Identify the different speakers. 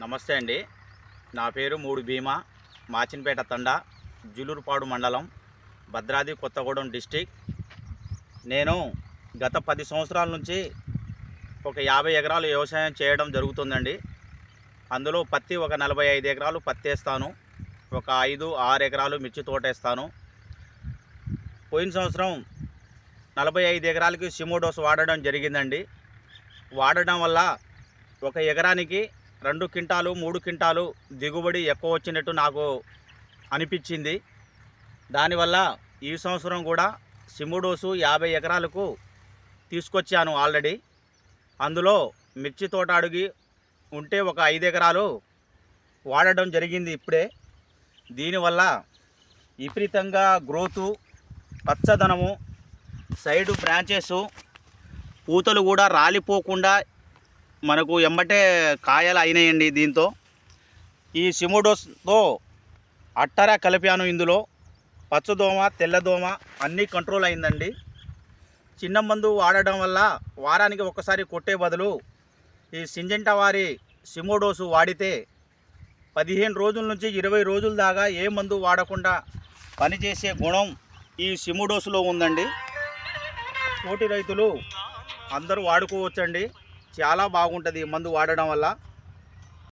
Speaker 1: నమస్తే అండి. నా పేరు మూడు భీమా మాచిన్పేట తండా జులూరుపాడు మండలం భద్రాద్రి కొత్తగూడెం డిస్టిక్. నేను గత పది సంవత్సరాల నుంచి ఒక యాభై ఎకరాలు వ్యవసాయం చేయడం జరుగుతుందండి. అందులో పత్తి ఒక నలభై ఐదు ఎకరాలు పత్తి వేస్తాను. ఒక ఐదు ఆరు ఎకరాలు మిర్చి తోట వేస్తాను. పోయిన సంవత్సరం నలభై ఐదు ఎకరాలకి సిమోడోస్ వాడడం జరిగిందండి. వాడడం వల్ల ఒక ఎకరానికి రెండు క్వింటాలు మూడు క్వింటాలు దిగుబడి ఎక్కువ వచ్చినట్టు నాకు అనిపించింది. దానివల్ల ఈ సంవత్సరం కూడా సిమ్ముడోసు యాభై ఎకరాలకు తీసుకొచ్చాను ఆల్రెడీ. అందులో మిర్చి తోట అడిగి ఉంటే ఒక ఐదు ఎకరాలు వాడడం జరిగింది ఇప్పుడే. దీనివల్ల విపరీతంగా గ్రోతు పచ్చదనము సైడు బ్రాంచెస్ పూతలు కూడా రాలిపోకుండా మనకు ఎంబటే కాయలు అయినాయండి దీంతో. ఈ సిమోడోస్తో అట్టరా కలిపాను ఇందులో. పచ్చదోమ తెల్లదోమ అన్నీ కంట్రోల్ అయిందండి. చిన్న మందు వాడడం వల్ల వారానికి ఒకసారి కొట్టే బదులు ఈ సింజెంటా వారి సిమోడోసు వాడితే పదిహేను రోజుల నుంచి ఇరవై రోజుల దాకా ఏ మందు వాడకుండా పనిచేసే గుణం ఈ సిమోడోసులో ఉందండి. కోటి రైతులు అందరూ వాడుకోవచ్చండి. చాలా బాగుంటుంది ఈ మందు వాడడం వల్ల.